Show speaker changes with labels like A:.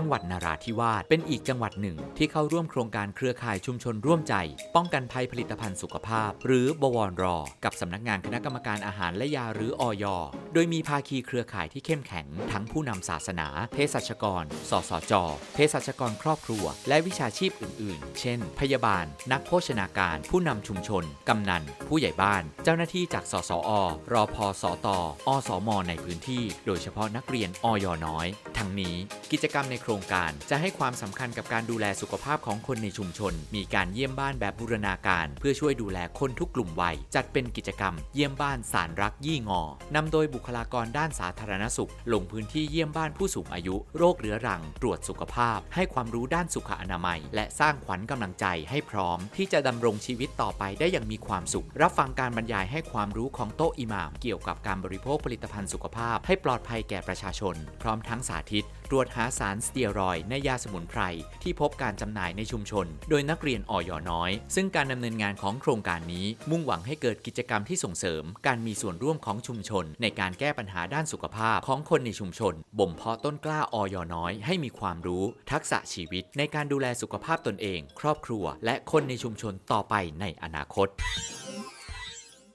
A: จังหวัดนาราธิวาสเป็นอีกจังหวัดหนึ่ง ที่เข้าร่วมโครงการเครือข่ายชุมชนร่วมใจ ป้องกันภัยผลิตภัณฑ์สุขภาพ หรือบวรรอ กับสำนักงานคณะกรรมการอาหารและยาหรืออยโดยมีภาคีเครือข่ายที่เข้มแข็ง ทั้งผู้นำศาสนา เภสัชกร สสจ เภสัชกรครอบครัว และวิชาชีพอื่น ๆ เช่น พยาบาล นักโภชนาการ ผู้นำชุมชน กำนัน ผู้ใหญ่บ้าน เจ้าหน้าที่จากสสอ รอพอสตอสมในพื้นที่ โดยเฉพาะนักเรียนอยน้อย ทั้งนี้กิจกรรมในครงการ จะให้ความสำคัญกับการดูแลสุขภาพของคนในชุมชน มีการเยี่ยมบ้านแบบบูรณาการ เพื่อช่วยดูแลคนทุกกลุ่มวัย จัดเป็นกิจกรรม เยี่ยมบ้านสารรักยี่งอนำโดยบุคลากรด้านสาธารณสุข ลงพื้นที่เยี่ยมบ้านผู้สูงอายุ โรคเรื้อรัง ตรวจสุขภาพ ให้ความรู้ด้านสุขอนามัย และสร้างขวัญกำลังใจให้พร้อม ที่จะดำรงชีวิตต่อไปได้อย่างมีความสุข รับฟังการบรรยายให้ความรู้ของโต๊ะอิหม่าม เกี่ยวกับการบริโภคผลิตภัณฑ์สุขภาพ ให้ปลอดภัยแก่ประชาชน พร้อมทั้งสาธิตตรวจหาสารสเตียรอยในยาสมุนไพรที่พบการจำหน่ายในชุมชน โดยนักเรียนออยอน้อย ซึ่งการดำเนินงานของโครงการนี้ มุ่งหวังให้เกิดกิจกรรมที่ส่งเสริม การมีส่วนร่วมของชุมชน ในการแก้ปัญหาด้านสุขภาพของคนในชุมชน บ่มเพาะต้นกล้าออยอน้อย ให้มีความรู้ ทักษะชีวิต ในการดูแลสุขภาพตนเอง ครอบครัว และคนในชุมชนต่อไปในอนาคต